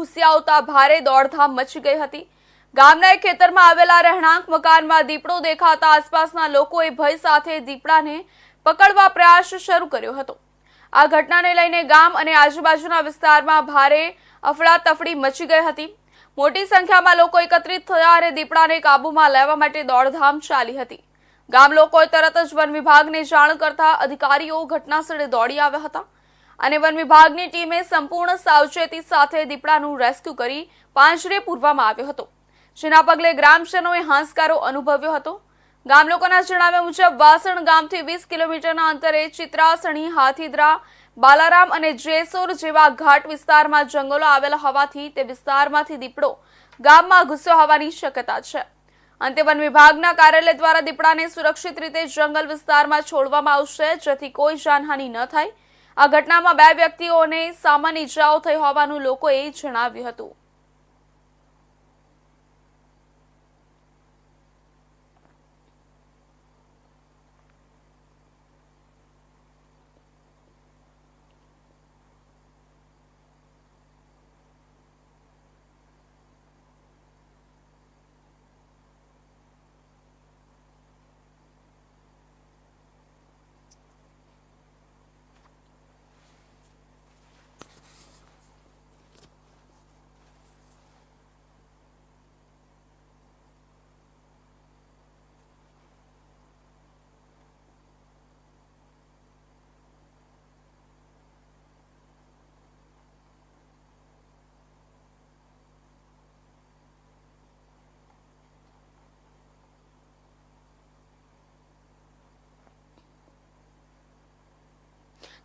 ઘૂસી આવતા ભારે દોડધામ મચી ગઈ હતી. ગામના એક ખેતરમાં આવેલા રહેણાંક મકાનમાં દીપડો દેખાતા આસપાસના લોકોએ ભય સાથે દીપડાને પકડવા પ્રયાસ શરૂ કર્યો હતો. આ ઘટનાને લઈને ગામ અને આજુબાજુના વિસ્તારમાં ભારે અફડાતફડી મચી ગઈ હતી. મોટી સંખ્યામાં લોકો એકત્રિત થયા અને દીપડાને કાબૂમાં લેવા માટે દોડધામ ચાલી હતી. ગામ લોકોએ તરત જ વન વિભાગને જાણ કરતા અધિકારીઓ ઘટનાસ્થળે દોડી આવ્યા હતા. અને વન વિભાગની ટીમે સંપૂર્ણ સાવચેતી સાથે દીપડાનું રેસ્ક્યુ કરી પાંજરે પૂરવામાં આવ્યો હતો. જેના પગલે ગ્રામજનોએ હાંસકારો અનુભવ્યો હતો. ગામ લોકોના જણાવ્યા મુજબ, વાસણ ગામથી વીસ કિલોમીટરના અંતરે ચિત્રાસણી, હાથીદ્રા, બાલારામ અને જેસોર જેવા ઘાટ વિસ્તારમાં જંગલો આવેલા હોવાથી તે વિસ્તારમાંથી દીપડો ગામમાં ઘૂસ્યો હોવાની શક્યતા છે. અંતે વન વિભાગના કાર્યાલય દ્વારા દીપડાને સુરક્ષિત રીતે જંગલ વિસ્તારમાં છોડવામાં આવશે, જેથી કોઈ જાનહાનિ ન થાય. આ ઘટનામાં બે વ્યક્તિઓને સામાન્ય ઇજાઓ થઈ હોવાનું લોકોએ જણાવ્યું હતું.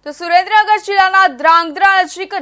તો સુરેન્દ્રનગર જિલ્લાના ધ્રાંગધ્રા નજીક